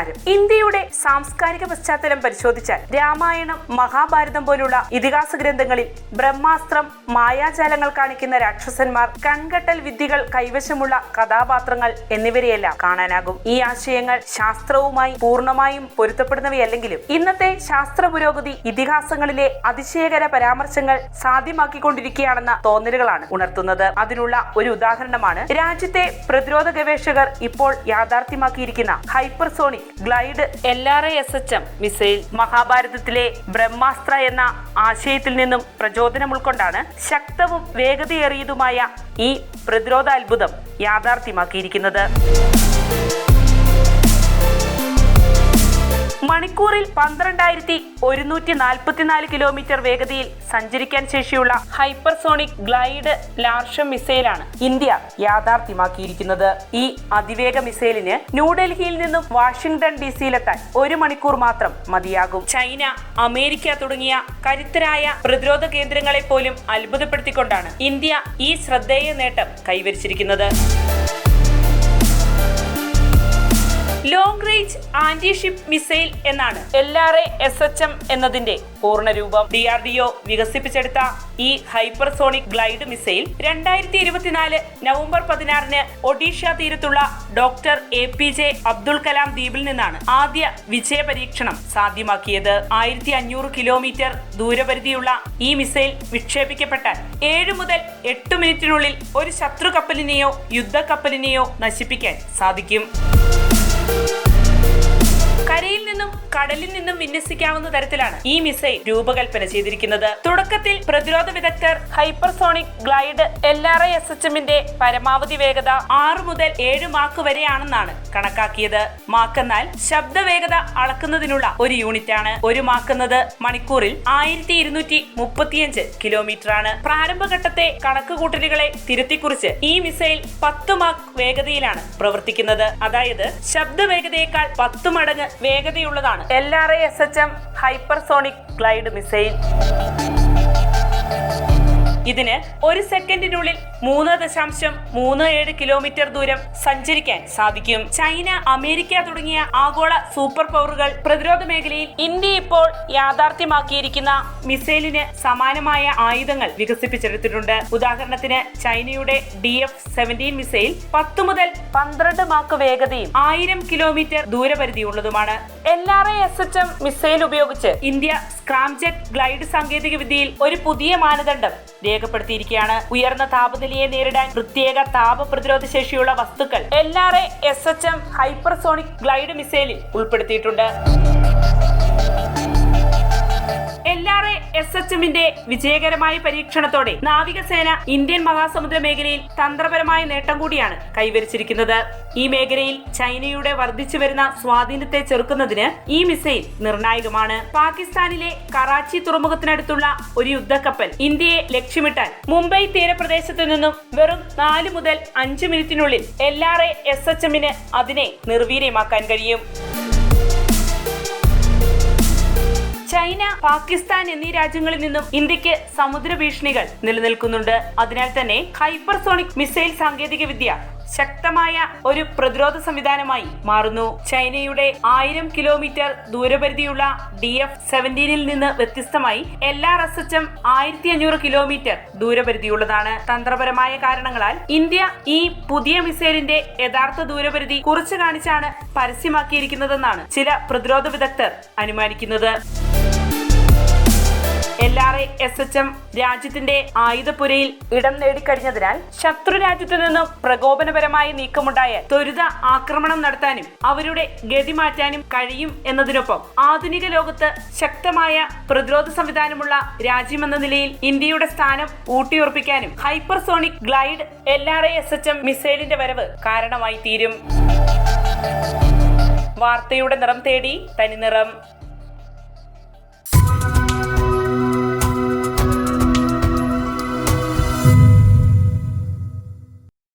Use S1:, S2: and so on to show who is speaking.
S1: സംസ്കാരം ഇന്ത്യയുടെ സാംസ്കാരിക പശ്ചാത്തലം പരിശോധിച്ചാൽ രാമായണം മഹാഭാരതം പോലുള്ള ഇതിഹാസ ഗ്രന്ഥങ്ങളിൽ ബ്രഹ്മാസ്ത്രം മായാജാലങ്ങൾ കാണിക്കുന്ന രാക്ഷസന്മാർ കൺകെട്ടൽ വിദ്യകൾ കൈവശമുള്ള കഥാപാത്രങ്ങൾ എന്നിവരെയെല്ലാം കാണാനാകും. ഈ ആശയങ്ങൾ ശാസ്ത്രവുമായി പൂർണമായും പൊരുത്തപ്പെടുന്നവയല്ലെങ്കിലും ഇന്നത്തെ ശാസ്ത്ര പുരോഗതി ഇതിഹാസങ്ങളിലെ അതിശയകര പരാമർശങ്ങൾ സാധ്യമാക്കിക്കൊണ്ടിരിക്കുകയാണെന്ന തോന്നലുകളാണ് ഉണർത്തുന്നത്. അതിനുള്ള ഒരു ഉദാഹരണമാണ് രാജ്യത്തെ പ്രതിരോധ ഗവേഷകർ ഇപ്പോൾ യാഥാർത്ഥ്യമാക്കിയിരിക്കുന്ന hypersonic glide L R S H M missile മഹാഭാരതത്തിലെ ബ്രഹ്മാസ്ത്ര എന്ന ആശയത്തിൽ നിന്നും പ്രചോദനം ഉൾക്കൊണ്ടാണ് ശക്തവും വേഗതയേറിയതുമായ ഈ പ്രതിരോധ അത്ഭുതം യാഥാർത്ഥ്യമാക്കിയിരിക്കുന്നത്. മണിക്കൂറിൽ പന്ത്രണ്ടായിരത്തി ഒരുന്നൂറ്റി നാൽപ്പത്തിനാല് കിലോമീറ്റർ വേഗതയിൽ സഞ്ചരിക്കാൻ ശേഷിയുള്ള ഹൈപ്പർസോണിക് ഗ്ലൈഡ് ലാർഷ മിസൈലാണ് ഇന്ത്യ യാഥാർത്ഥ്യമാക്കിയിരിക്കുന്നത്. ഈ അതിവേഗ മിസൈലിന് ന്യൂഡൽഹിയിൽ നിന്നും വാഷിംഗ്ടൺ ഡി സിയിലെത്താൻ ഒരു മണിക്കൂർ മാത്രം മതിയാകും. ചൈന അമേരിക്ക തുടങ്ങിയ കരുത്തരായ പ്രതിരോധ കേന്ദ്രങ്ങളെ പോലും അത്ഭുതപ്പെടുത്തിക്കൊണ്ടാണ് ഇന്ത്യ ഈ ശ്രദ്ധേയ നേട്ടം കൈവരിച്ചിരിക്കുന്നത്. Long range anti ship missile എന്നാണ്. L R A S H M എന്നതിന്റെ പൂർണരൂപം ഡി ആർ ഡി ഒ വികസിപ്പിച്ചെടുത്ത ഈ ഹൈപ്പർസോണിക് ഗ്ലൈഡ് മിസൈൽ രണ്ടായിരത്തി ഇരുപത്തിനാല് നവംബർ പതിനാറിന് ഒഡീഷ തീരത്തുള്ള doctor A P J Abdul Kalam ദ്വീപിൽ നിന്നാണ് ആദ്യ വിജയ പരീക്ഷണം സാധ്യമാക്കിയത്. ആയിരത്തി അഞ്ഞൂറ് കിലോമീറ്റർ ദൂരപരിധിയുള്ള ഈ മിസൈൽ വിക്ഷേപിക്കപ്പെട്ടാൽ ഏഴ് മുതൽ എട്ട് മിനിറ്റിനുള്ളിൽ ഒരു ശത്രു കപ്പലിനെയോ യുദ്ധ കപ്പലിനെയോ നശിപ്പിക്കാൻ സാധിക്കും. കരയിൽ നിന്നും കടലിൽ നിന്നും വിന്യസിക്കാവുന്ന തരത്തിലാണ് ഈ മിസൈൽ രൂപകൽപ്പന ചെയ്തിരിക്കുന്നത്. തുടക്കത്തിൽ പ്രതിരോധ വിദഗ്ധർ hypersonic glide L R I S H എമ്മിന്റെ പരമാവധി വേഗത ആറ് മുതൽ ഏഴ് മാക്ക് വരെയാണെന്നാണ് കണക്കാക്കിയത്. മാക്കെന്നാൽ ശബ്ദ വേഗത അളക്കുന്നതിനുള്ള ഒരു യൂണിറ്റ് ആണ് ഒരു മാക്കുന്നത് മണിക്കൂറിൽ ആയിരത്തി ഇരുന്നൂറ്റി മുപ്പത്തിയഞ്ച് കിലോമീറ്റർ ആണ് പ്രാരംഭഘട്ടത്തെ കണക്കുകൂട്ടലുകളെ തിരുത്തിക്കുറിച്ച് ഈ മിസൈൽ പത്ത് മാക്ക് വേഗതയിലാണ് പ്രവർത്തിക്കുന്നത്. അതായത് ശബ്ദ വേഗതയേക്കാൾ പത്ത് മടങ്ങ് വേഗതയുള്ളതാണ് L R I S H M hypersonic glide missile ഇതിന് ഒരു സെക്കൻഡിനുള്ളിൽ മൂന്ന് ദശാംശം മൂന്ന് ഏഴ് കിലോമീറ്റർ ദൂരം സഞ്ചരിക്കാൻ സാധിക്കും. ചൈന അമേരിക്ക തുടങ്ങിയ ആഗോള സൂപ്പർ പവറുകൾ പ്രതിരോധ മേഖലയിൽ ഇന്ത്യ ഇപ്പോൾ യാഥാർത്ഥ്യമാക്കിയിരിക്കുന്ന മിസൈലിന് സമാനമായ ആയുധങ്ങൾ വികസിപ്പിച്ചെടുത്തിട്ടുണ്ട്. ഉദാഹരണത്തിന് ചൈനയുടെ ഡി എഫ് സെവന്റീൻ മിസൈൽ പത്ത് മുതൽ പന്ത്രണ്ട് മാക്ക് വേഗതയും ആയിരം kilometre ദൂരപരിധിയുള്ളതുമാണ്. L R I S H M missile ഉപയോഗിച്ച് ഇന്ത്യ സ്ക്രാംജെറ്റ് ഗ്ലൈഡ് സാങ്കേതിക വിദ്യയിൽ ഒരു പുതിയ മാനദണ്ഡം രേഖപ്പെടുത്തിയിരിക്കുകയാണ്. ഉയർന്ന താപനിലയെ നേരിടാൻ പ്രത്യേക താപ പ്രതിരോധ ശേഷിയുള്ള വസ്തുക്കൾ. L R A S H M hypersonic glide മിസൈലിൽ ഉൾപ്പെടുത്തിയിട്ടുണ്ട്. എസ് എച്ച് എമ്മിന്റെ വിജയകരമായ പരീക്ഷണത്തോടെ നാവികസേന ഇന്ത്യൻ മഹാസമുദ്ര മേഖലയിൽ തന്ത്രപരമായ നേട്ടം കൂടിയാണ് കൈവരിച്ചിരിക്കുന്നത്. ഈ മേഖലയിൽ ചൈനയുടെ വർദ്ധിച്ചു വരുന്ന സ്വാധീനത്തെ ചെറുക്കുന്നതിന് ഈ മിസൈൽ നിർണായകമാണ്. പാകിസ്ഥാനിലെ കറാച്ചി തുറമുഖത്തിനടുത്തുള്ള ഒരു യുദ്ധക്കപ്പൽ ഇന്ത്യയെ ലക്ഷ്യമിട്ടാൽ മുംബൈ തീരപ്രദേശത്ത് നിന്നും വെറും നാല് മുതൽ അഞ്ച് മിനിറ്റിനുള്ളിൽ L R A S H എമ്മിന് അതിനെ നിർവീര്യമാക്കാൻ കഴിയും. ചൈന പാകിസ്ഥാൻ എന്നീ രാജ്യങ്ങളിൽ നിന്നും ഇന്ത്യയ്ക്ക് സമുദ്ര ഭീഷണികൾ നിലനിൽക്കുന്നുണ്ട്. അതിനാൽ തന്നെ ഹൈപ്പർസോണിക് മിസൈൽ സാങ്കേതിക വിദ്യ ശക്തമായ ഒരു പ്രതിരോധ സംവിധാനമായി മാറുന്നു. ചൈനയുടെ ആയിരം കിലോമീറ്റർ ദൂരപരിധിയുള്ള ഡി എഫ് സെവന്റീനിൽ നിന്ന് വ്യത്യസ്തമായി എൽ ആർ എച്ച് എം ആയിരത്തി അഞ്ഞൂറ് കിലോമീറ്റർ ദൂരപരിധിയുള്ളതാണ്. തന്ത്രപരമായ കാരണങ്ങളാൽ ഇന്ത്യ ഈ പുതിയ മിസൈലിന്റെ യഥാർത്ഥ ദൂരപരിധി കുറച്ചു കാണിച്ചാണ് പരസ്യമാക്കിയിരിക്കുന്നതെന്നാണ് ചില പ്രതിരോധ വിദഗ്ധർ അനുമാനിക്കുന്നത്. എൽ എസ് എച്ച് എം രാജ്യത്തിന്റെ ആയുധപുരയിൽ ഇടം നേടിക്കഴിഞ്ഞതിനാൽ ശത്രു രാജ്യത്തു നിന്നും പ്രകോപനപരമായ നീക്കമുണ്ടായാൽ ത്വരിത ആക്രമണം നടത്താനും അവരുടെ ഗതി മാറ്റാനും കഴിയും എന്നതിനൊപ്പം ആധുനിക ലോകത്ത് ശക്തമായ പ്രതിരോധ സംവിധാനമുള്ള രാജ്യമെന്ന നിലയിൽ ഇന്ത്യയുടെ സ്ഥാനം ഊട്ടിയുറപ്പിക്കാനും hypersonic glide L R A S H M മിസൈലിന്റെ വരവ് കാരണമായി തീരും. വാർത്തയുടെ നിറം തേടി തനിനിറം